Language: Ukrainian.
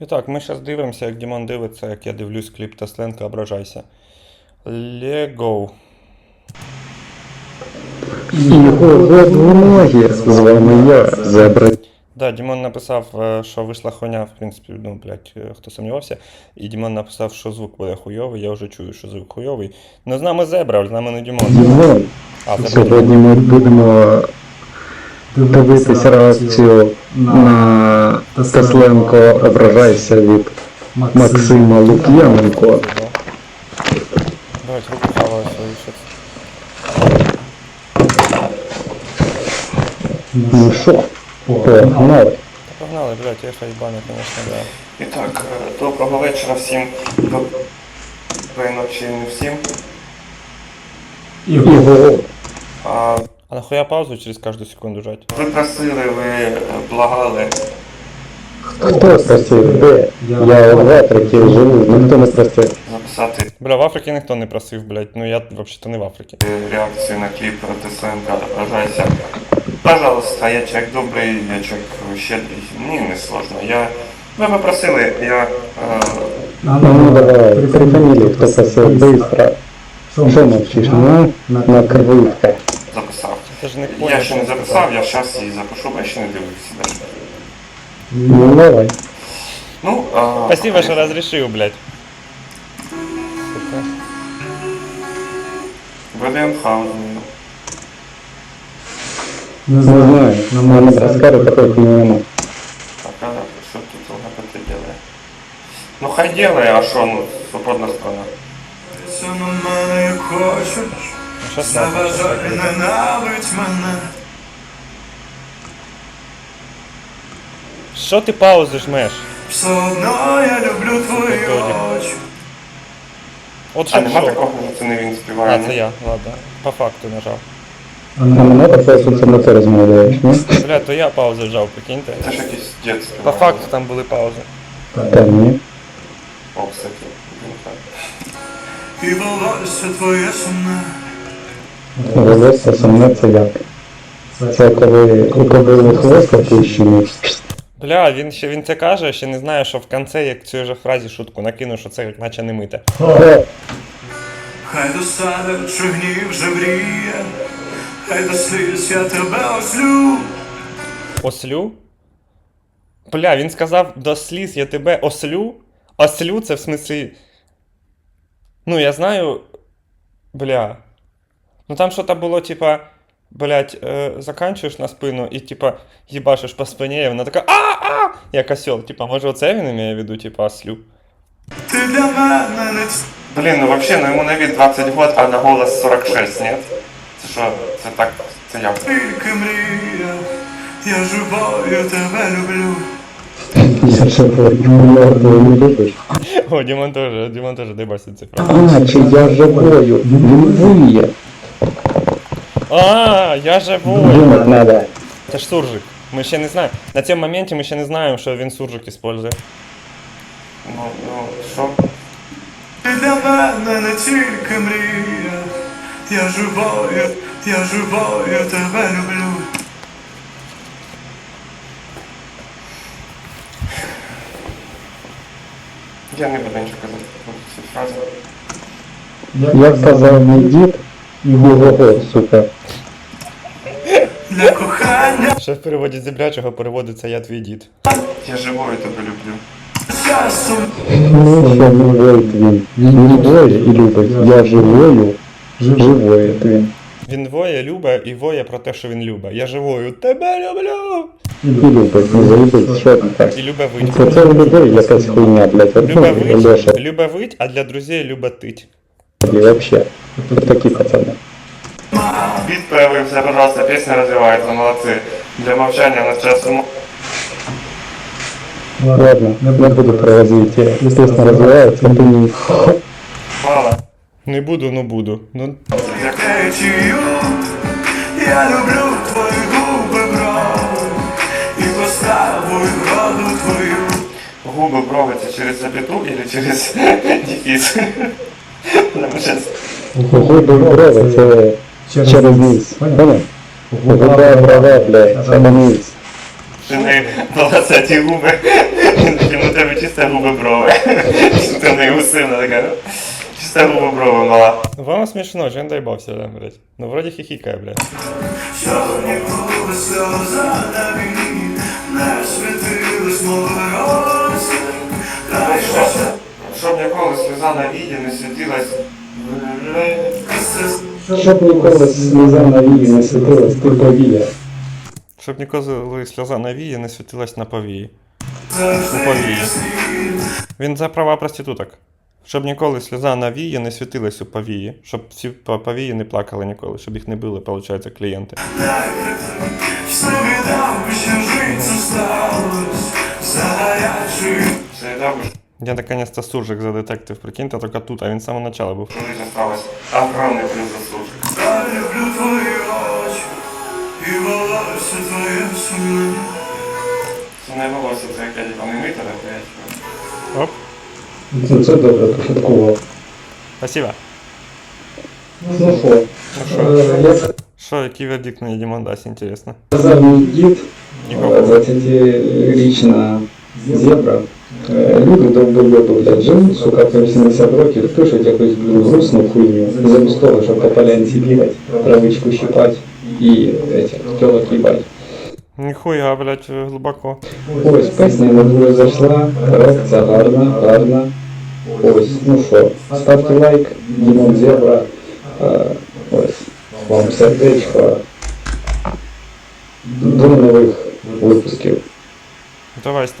І так, ми зараз дивимося, як Дімон дивиться, як я дивлюсь кліп Тесленка ображайся. Лего. Його з вами я, Зебра. Да, Дімон написав, е, що вийшла хуйня, в принципі, ну, блядь, е, хто сумнівався. І Дімон написав, що звук буде хуйовий, я вже чую, що звук хуйовий. Ну, з нами зебра, з нами не Дімон. Дімон, А, сьогодні ми будемо дивитися реакцію на Тесленко ображайся від Максима Лук'яненко. Давайте руку хаваю свою. Ну що, погнали. Погнали, блядь, я їбаний, звісно, да. І так, е, доброго вечора всім. Доброї ночі не всім. Його А, а нахуя паузу через кожну секунду жать? Ви просили, ви е, благали. хто просив? Де? Я в Африці живу, ніхто не просив. записати. Бля, в Африці ніхто не просив, блядь. Ну я взагалі не в Африці. Реакцію на кліп Тесленка ображайся. Пожалуйста, я человек добрий, я человек щедрий. Мені не сложно. Я... Ви попросили, я е, Ну, ну давай, три фамілії, хто просив, быстро. Що мовчиш? Ну, накривка. Записав. Це ж не я ще не записав, я зараз її запишу, бо я ще не дивився. даже. Ну давай. Ну, а... Спасибо, що розрішив, блядь. Ваденхаузен. Не знаю, на мене розкажу, такої хуйні нема. Так, а що тут ЛГБТ делає? Ну хай делає, а що, ну, свободна страна. Це на мене як хочеш, Ну, що заважай, ненавидь мене. Що ти паузи жмеш? Все одно я люблю твої очі. От А щоб нема що? такого, що це не він співає? А, це я, ладно. По факту нажав. А мене таке, що це не ти розмовляєш, ні? Бля, то я паузи жав, прикиньте. Це ж якийсь дід. По факту там були паузи. Та ні. О, кстати. він так. І волосся твоє сумне. Волосся сумне це як? Це коли у кобили хвост опущений. Бля, він ще він це каже, ще не знає, що в кінці, як цю же фразі шутку накину, що це як наче не мите. Хай до саду чи гнів вже мріє. Хай до сліз я тебе ослю. Ослю? Бля, він сказав до сліз я тебе ослю. Ослю це в смислі. Ну, я знаю. Бля. Ну там що-то було, типа. Блять, е, заканчуєш на спину і типа їбашиш по спині, і вона така а-а! Як осьол. Типа, може оце він імеє в виду, типа ослю. Ти для мене не Блін, ну вообще, ну йому на вид 20 год, а на голос 46, нет? Це що, це так, це як? тільки мрія. Я живою тебе люблю. я живий, не любиш. О, Дімон теж, Дімон теж дебасить це А, чи я живою? Виє. А, я живой! Думать надо. Це ж суржик. Ми ще не знаємо. На цьому моменті ми ще не знаємо, що він суржик использує. Ну, ну, що? Ти для мене не тільки мрія. Я живою, я живою тебе люблю. Я не буду нічого казати про цю фразу. Як казав мій дід, Його, сука. Для кохання Ще в переводі з зіблячого переводиться я твій дід. Я живою тебе люблю. Ну, що живой він. Він живої і любить. Я живою, живої він. Він воє любе і воє про те, що він любе. Я живою тебе люблю! І любить, не заїбить, що там так. І любе вить. Це людей якась хуйня, блядь. Любе ну, Леша, вить, любе вить, а для друзей любе тить. і вообще. Такі пацани. Біт пожалуйста, пісня розвивається, молодці. Для мовчання на часу. Ладно, не буду про развитие. Естественно, развивается, а ты не... Мало. Не буду, ну буду. Ну. Я люблю твої губи брови і поставу і вроду твою. Губи брови це через запяту или через дефіс? Губи брови, це через низ. Понял? Губа блядь, низ. Жени волосаті губи. У тебе чисте губи брови. Ти не усина така. Чисте губи брови мала. Вам смішно, же не дай бог сюди, блядь. Ну вроді хихікає, блядь. Що ніколи сльоза на не світились. Та Щоб ніколи сльоза на віді не світилась. Щоб ніколи сльоза на вії не світилась, ти повія. Щоб ніколи сльоза на вії не світилась на повії. У повії. Він за права проституток. Щоб ніколи сльоза на вії не світилась у повії. Щоб всі повії не плакали ніколи, щоб їх не били, виходить, клієнти. Все віддав, ще жить зосталось за добре, Я наконец-то суржик за детектив, прикиньте, тільки тут, а він з самого начала був. що лише сталося. Огромний плюс заслужив. Я люблю твої очі і волосся твоє сумне. Це не волосся, це як я типа не мита, так я Оп, Ну це добре, пошуткував. спасибо. Ну що, е, як Що, який вердикт на Дімон дасть, інтересно. сказав мій дід, Нікого. е, 20-річна зебра, е, люди довбойоби, блядь, живуть, сука, по 80 років, пишуть якусь блін, грустну хуйню, замість того, щоб по полянці бігати, травичку щипати і эти, тілок їбать. Ніхуя, блядь, глибоко. Ось, песня на двоє зайшла, реакція гарна, гарна. Ось, ну що, ставте лайк, Дімон Зебра. Е, Ось, вам сердечко. До нових випусків. Давай,